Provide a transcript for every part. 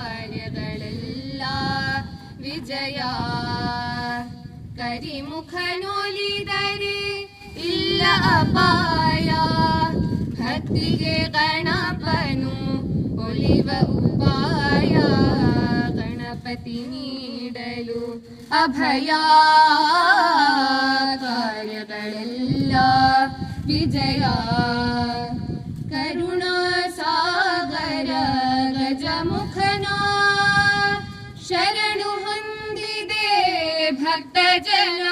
ആര്യകളല്ല വിജയ. കരിമുഖനോലിതരെ ഇല്ല അപായ. ഭക്തിയെ ഗണപനു ഒലിവ ഉപായ. ഗണപതി നീടലു അഭയ. കാര്യകളെല്ല വിജയ. ಭಕ್ತ ಜನ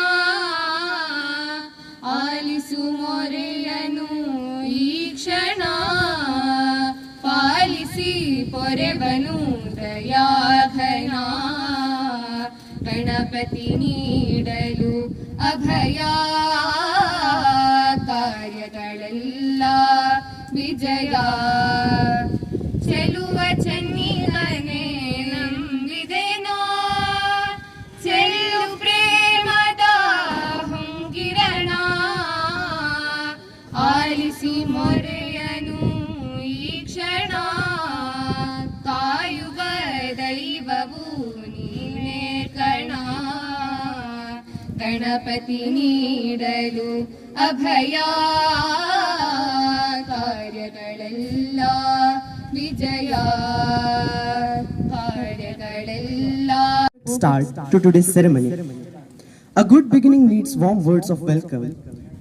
ಆಲಿಸು ಮೊರೆಯನು ಈ ಕ್ಷಣ. ಪಾಲಿಸಿ ಪೊರೆವನು ದಯಾಘನ. ಗಣಪತಿ ನೀಡಲು ಅಭಯ. ಕಾರ್ಯಗಳೆಲ್ಲ ವಿಜಯ. ಗಣಪತಿ ನೀಡಲು ಅಭಯ ಕಾರ್ಯಗಳೆಲ್ಲ ವಿಜಯ ಕಾರ್ಯಗಳೆಲ್ಲ start to today's ceremony. A good beginning needs warm words of welcome.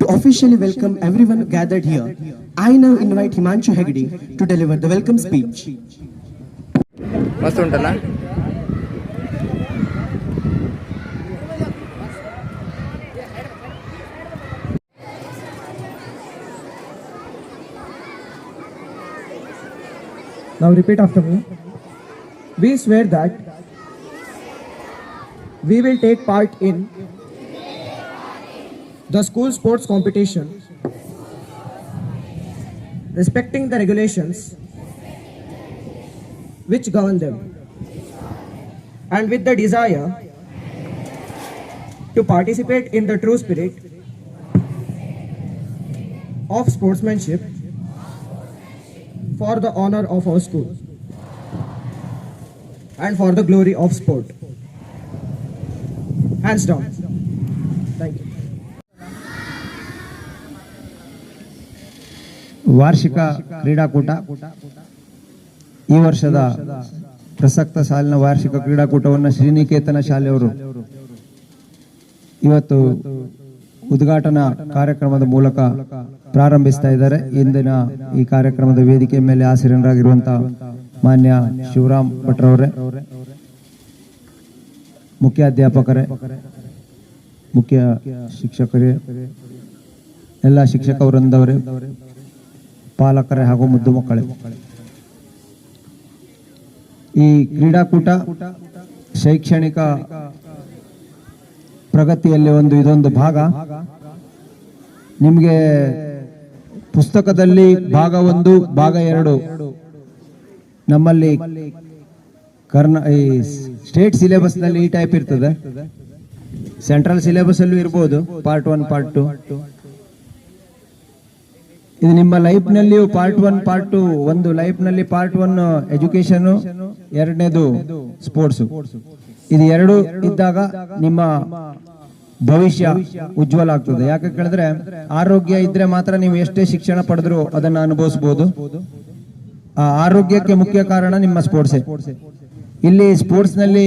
To officially welcome everyone gathered here, I now invite Himanshu Hegde to deliver the welcome speech. ಮಸ್ತ್ ಉಂಟಲ್ಲ Now repeat after me. We swear that we will take part in the school sports competition, respecting the regulations which govern them, and with the desire to participate in the true spirit of sportsmanship for the honor of our school and for the glory of sport. Hands down. Thank you. ವಾರ್ಷಿಕ ಕ್ರೀಡಾಕೂಟ ಈ ವರ್ಷದ ಪ್ರಸಕ್ತ ಸಾಲಿನ ವಾರ್ಷಿಕ ಕ್ರೀಡಾಕೂಟವನ್ನು ಶ್ರೀನಿಕೇತನ ಶಾಲೆಯವರು ಇವತ್ತು ಉದ್ಘಾಟನಾ ಕಾರ್ಯಕ್ರಮದ ಮೂಲಕ ಪ್ರಾರಂಭಿಸ್ತಾ ಇದ್ದಾರೆ. ಇಂದಿನ ಈ ಕಾರ್ಯಕ್ರಮದ ವೇದಿಕೆ ಮೇಲೆ ಆಸೀನರಾಗಿರುವಂತಹ ಮಾನ್ಯ ಶಿವರಾಮ್ ಭಟ್ರವರೇ ಮುಖ್ಯ ಅಧ್ಯಾಪಕರೇ ಮುಖ್ಯ ಶಿಕ್ಷಕರೇ, ಎಲ್ಲ ಶಿಕ್ಷಕ ವೃಂದವರೇ, ಪಾಲಕರೇ ಹಾಗೂ ಮುದ್ದು ಮಕ್ಕಳೇ. ಈ ಕ್ರೀಡಾಕೂಟ ಶೈಕ್ಷಣಿಕ ಪ್ರಗತಿಯಲ್ಲಿ ಒಂದು ಇದೊಂದು ಭಾಗ. ನಿಮಗೆ ಪುಸ್ತಕದಲ್ಲಿ ಭಾಗ ಒಂದು, ಭಾಗ ಎರಡು. ನಮ್ಮಲ್ಲಿ ಕರ್ನಾ ಈ ಸ್ಟೇಟ್ ಸಿಲೆಬಸ್ನಲ್ಲಿ ಈ ಟೈಪ್ ಇರ್ತದೆ. ಸೆಂಟ್ರಲ್ ಸಿಲೆಬಸ್ ಅಲ್ಲೂ ಇರ್ಬೋದು ಪಾರ್ಟ್ ಒನ್ ಪಾರ್ಟ್ ಟು ಇದು ನಿಮ್ಮ ಲೈಫ್ ನಲ್ಲಿಯೂ ಪಾರ್ಟ್ ಒನ್ ಪಾರ್ಟ್ ಟು ಒಂದು ಲೈಫ್ನಲ್ಲಿ ಪಾರ್ಟ್ ಒನ್ ಎಜುಕೇಶನ್ ಎರಡನೇದು ಸ್ಪೋರ್ಟ್ಸ್ ಇದು ಎರಡು ಇದ್ದಾಗ ನಿಮ್ಮ ಭವಿಷ್ಯ ಉಜ್ವಲ ಆಗ್ತದೆ. ಯಾಕೆ ಕೇಳಿದ್ರೆ ಆರೋಗ್ಯ ಇದ್ರೆ ಮಾತ್ರ ನೀವು ಎಷ್ಟೇ ಶಿಕ್ಷಣ ಪಡೆದ್ರು ಅದನ್ನ ಅನುಭವಿಸಬಹುದು ಆ ಆರೋಗ್ಯಕ್ಕೆ ಮುಖ್ಯ ಕಾರಣ ನಿಮ್ಮ ಸ್ಪೋರ್ಟ್ಸ್ ಇಲ್ಲಿ ಸ್ಪೋರ್ಟ್ಸ್ನಲ್ಲಿ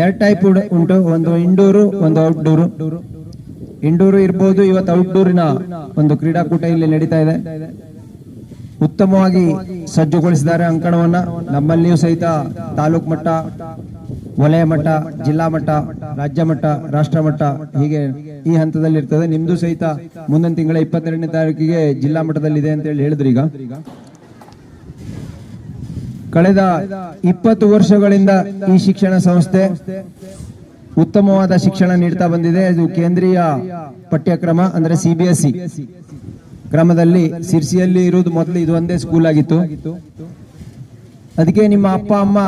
ಎರಡು ಟೈಪ್ ಉಂಟು, ಒಂದು ಇಂಡೋರ್, ಒಂದು ಔಟ್ಡೋರ್ ಇಂಡೋರ್ ಇರ್ಬೋದು, ಇವತ್ತು ಔಟ್ಡೋರಿನ ಒಂದು ಕ್ರೀಡಾಕೂಟ ಇಲ್ಲಿ ನಡೀತಾ ಇದೆ. ಉತ್ತಮವಾಗಿ ಸಜ್ಜುಗೊಳಿಸಿದ್ದಾರೆ ಅಂಕಣವನ್ನ. ನಮ್ಮಲ್ಲಿಯೂ ಸಹಿತ ತಾಲೂಕು ಮಟ್ಟ ವಲಯ ಮಟ್ಟ, ಜಿಲ್ಲಾ ಮಟ್ಟ, ರಾಜ್ಯ ಮಟ್ಟ, ರಾಷ್ಟ್ರ ಮಟ್ಟ ಹೀಗೆ ಈ ಹಂತದಲ್ಲಿ ಇರ್ತದೆ ನಿಮ್ದು ಸಹಿತ ಮುಂದಿನ ತಿಂಗಳ ಇಪ್ಪತ್ತೆರಡನೇ ತಾರೀಕಿಗೆ ಜಿಲ್ಲಾ ಮಟ್ಟದಲ್ಲಿ ಇದೆ ಅಂತ ಹೇಳಿ ಹೇಳಿದ್ರು ಈಗ. ಕಳೆದ ಇಪ್ಪತ್ತು ವರ್ಷಗಳಿಂದ ಈ ಶಿಕ್ಷಣ ಸಂಸ್ಥೆ ಉತ್ತಮವಾದ ಶಿಕ್ಷಣ ನೀಡ್ತಾ ಬಂದಿದೆ. ಇದು ಕೇಂದ್ರೀಯ ಪಠ್ಯಕ್ರಮ, ಅಂದ್ರೆ ಸಿಬಿಎಸ್ಇ ಕ್ರಮದಲ್ಲಿ ಸಿರ್ಸಿಯಲ್ಲಿ ಇರುವುದು ಮೊದಲು ಇದು ಒಂದೇ ಸ್ಕೂಲ್ ಆಗಿತ್ತು. ಅದಕ್ಕೆ ನಿಮ್ಮ ಅಪ್ಪ, ಅಮ್ಮ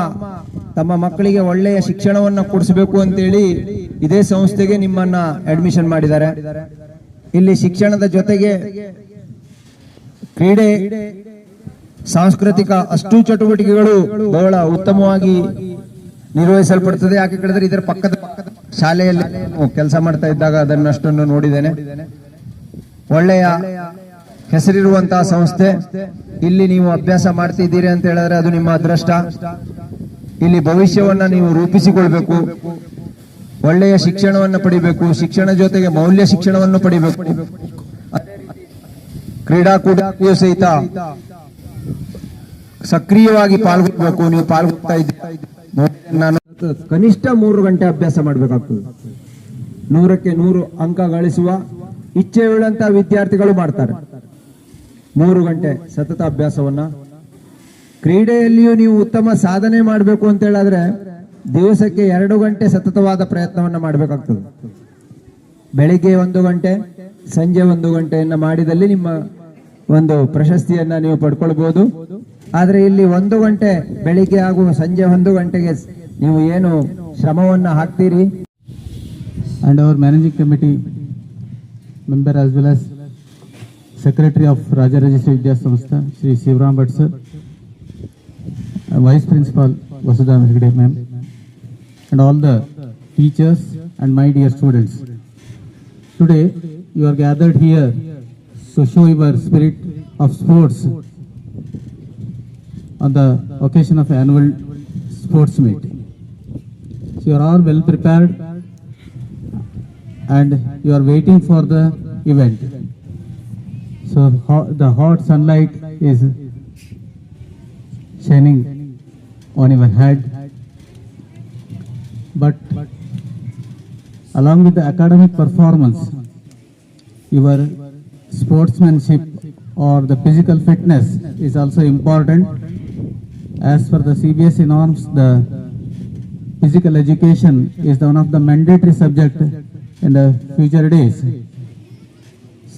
ತಮ್ಮ ಮಕ್ಕಳಿಗೆ ಒಳ್ಳೆಯ ಶಿಕ್ಷಣವನ್ನ ಕೊಡಿಸಬೇಕು ಅಂತೇಳಿ ಇದೇ ಸಂಸ್ಥೆಗೆ ನಿಮ್ಮನ್ನ ಅಡ್ಮಿಷನ್ ಮಾಡಿದ್ದಾರೆ. ಇಲ್ಲಿ ಶಿಕ್ಷಣದ ಜೊತೆಗೆ ಕ್ರೀಡೆ, ಸಾಂಸ್ಕೃತಿಕ ಅಷ್ಟು ಚಟುವಟಿಕೆಗಳು ಬಹಳ ಉತ್ತಮವಾಗಿ ನಿರ್ವಹಿಸಲ್ಪಡುತ್ತದೆ ಯಾಕೆ ಕೇಳಿದ್ರೆ ಇದರ ಪಕ್ಕದ ಶಾಲೆಯಲ್ಲಿ ಕೆಲಸ ಮಾಡ್ತಾ ಇದ್ದಾಗ ಅದನ್ನಷ್ಟನ್ನು ನೋಡಿದ್ದೇನೆ. ಒಳ್ಳೆಯ ಹೆಸರಿರುವಂತಹ ಸಂಸ್ಥೆ. ಇಲ್ಲಿ ನೀವು ಅಭ್ಯಾಸ ಮಾಡ್ತಿದ್ದೀರಿ ಅಂತ ಹೇಳಿದ್ರೆ ಅದು ನಿಮ್ಮ ಅದೃಷ್ಟ. ಇಲ್ಲಿ ಭವಿಷ್ಯವನ್ನ ನೀವು ರೂಪಿಸಿಕೊಳ್ಬೇಕು. ಒಳ್ಳೆಯ ಶಿಕ್ಷಣವನ್ನು ಪಡಿಬೇಕು. ಶಿಕ್ಷಣ ಜೊತೆಗೆ ಮೌಲ್ಯ ಶಿಕ್ಷಣವನ್ನು ಪಡಿಬೇಕು. ಕ್ರೀಡಾಕೂಟಕ್ಕೂ ಸಹಿತ ಸಕ್ರಿಯವಾಗಿ ಪಾಲ್ಗೊಳ್ಬೇಕು. ನೀವು ಪಾಲ್ಗೊಳ್ತಾ ಇದ್ದೀರಿ. ನಾನು ಕನಿಷ್ಠ ಮೂರು ಗಂಟೆ ಅಭ್ಯಾಸ ಮಾಡಬೇಕಾಗ್ತದೆ. ನೂರಕ್ಕೆ ನೂರು ಅಂಕ ಗಳಿಸುವ ಇಚ್ಛೆ ವಿದ್ಯಾರ್ಥಿಗಳು ಮಾಡ್ತಾರೆ. ಮೂರು ಗಂಟೆ ಸತತ ಅಭ್ಯಾಸವನ್ನ. ಕ್ರೀಡೆಯಲ್ಲಿಯೂ ನೀವು ಉತ್ತಮ ಸಾಧನೆ ಮಾಡಬೇಕು ಅಂತ ಹೇಳಿದ್ರೆ ದಿವಸಕ್ಕೆ ಎರಡು ಗಂಟೆ ಸತತವಾದ ಪ್ರಯತ್ನವನ್ನ ಮಾಡಬೇಕಾಗ್ತದೆ. ಬೆಳಿಗ್ಗೆ ಒಂದು ಗಂಟೆ, ಸಂಜೆ ಒಂದು ಗಂಟೆಯನ್ನ ಮಾಡಿದಲ್ಲಿ ನಿಮ್ಮ ಒಂದು ಪ್ರಶಸ್ತಿಯನ್ನ ನೀವು ಪಡ್ಕೊಳ್ಬಹುದು ಆದರೆ ಇಲ್ಲಿ ಒಂದು ಗಂಟೆ, ಬೆಳಿಗ್ಗೆ ಹಾಗೂ ಸಂಜೆ ಒಂದು ಗಂಟೆಗೆ ನೀವು ಏನು ಶ್ರಮವನ್ನ ಹಾಕ್ತೀರಿ? And our managing committee member as well as Secretary of Raja Rajeshwari Vidya Samastha, Shri Sivram Batsar, Vice Principal Vasudha Mishigde, ma'am, and all the teachers and my dear students. Today, you are gathered here to show your spirit of sports on the occasion of annual sports meet. So you are all well prepared and you are waiting for the event. So the hot sunlight is shining on your head. But along with the academic performance, your sportsmanship or the physical fitness is also important. As per the CBSE norms, the physical education is one of the mandatory subject in the future days.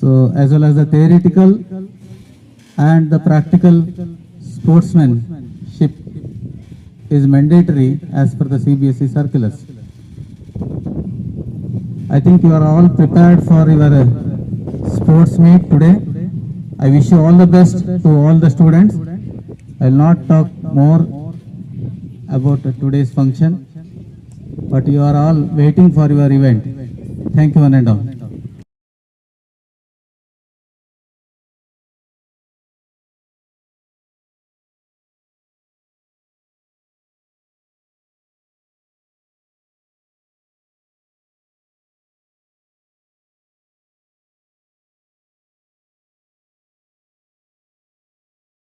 So as well as the theoretical and the practical sportsmanship is mandatory as per the CBSE circulars. I think you are all prepared for your uh, sports meet today. I wish you all the best to all the students. I will not talk more about today's function, but you are all waiting for your event. Thank you one and all.